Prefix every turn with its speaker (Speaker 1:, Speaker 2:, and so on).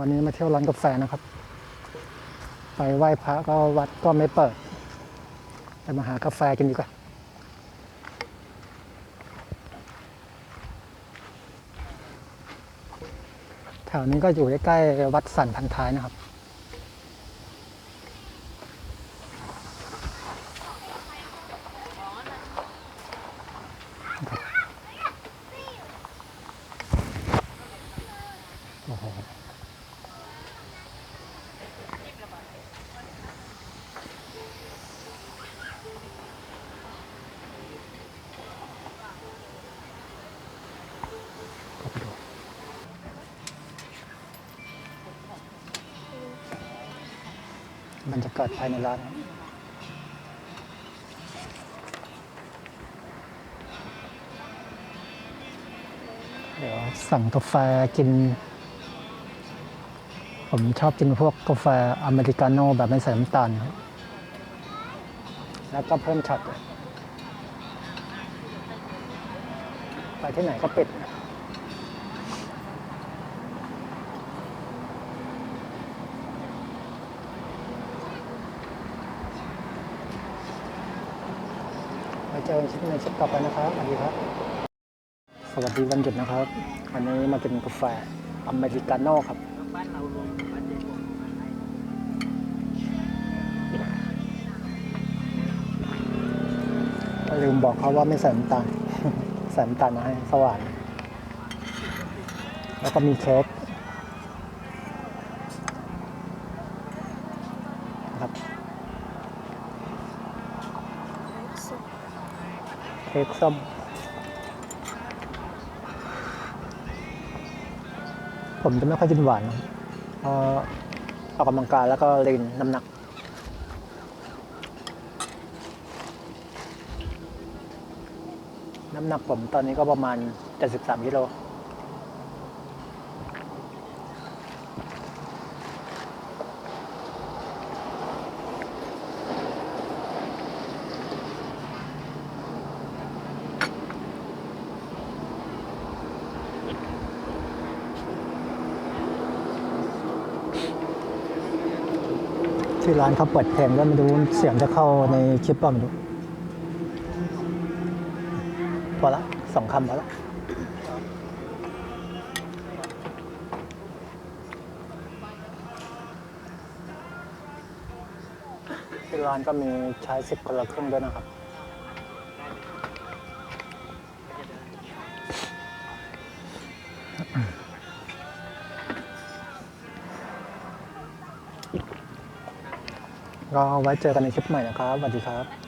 Speaker 1: วันนี้มาเที่ยวร้านกาแฟนะครับ ไปไหว้พระก็วัดก็ไม่เปิดจะมาหากาแฟกินดีกว่าแถวนี้ก็อยู่ใกล้ๆวัดสันพันท้ายนะครับโอ้โห บรรยากาศภายในร้านเดี๋ยวสั่งกาแฟกิน ผมชอบกินพวกกาแฟอเมริกาโน่แบบไม่ใส่น้ำตาลครับแล้วก็เพิ่มช็อตไปที่ไหนก็ปิด ไว้เจอกันคลิปในคลิปต่อไปนะครับสวัสดีครับ สวัสดีวันหยุดนะครับ วันนี้มากินกาแฟอเมริกาโน่ครับลืมบอกเขาว่าไม่ใส่น้ำตาลใส่น้ำตาลมาให้สว่านแล้วก็มีเค้กนะครับ เค้กส้มผมจะไม่ค่อยกินหวานเอาะออกกำลังกายแล้วก็เล่นน้ำหนัก น้ำหนักผมตอนนี้ก็ประมาณ 73กิโล ที่ร้านเขาเปิดเพลงแล้วไม่รู้เสียงจะเข้าในคลิปเปล่าไม่รู้พอละสองคำพอละที่ร้านก็มีใช้สิบคนละครึ่งด้วยนะครับ ก็ไว้เจอกันในคลิปใหม่นะครับสวัสดีครับ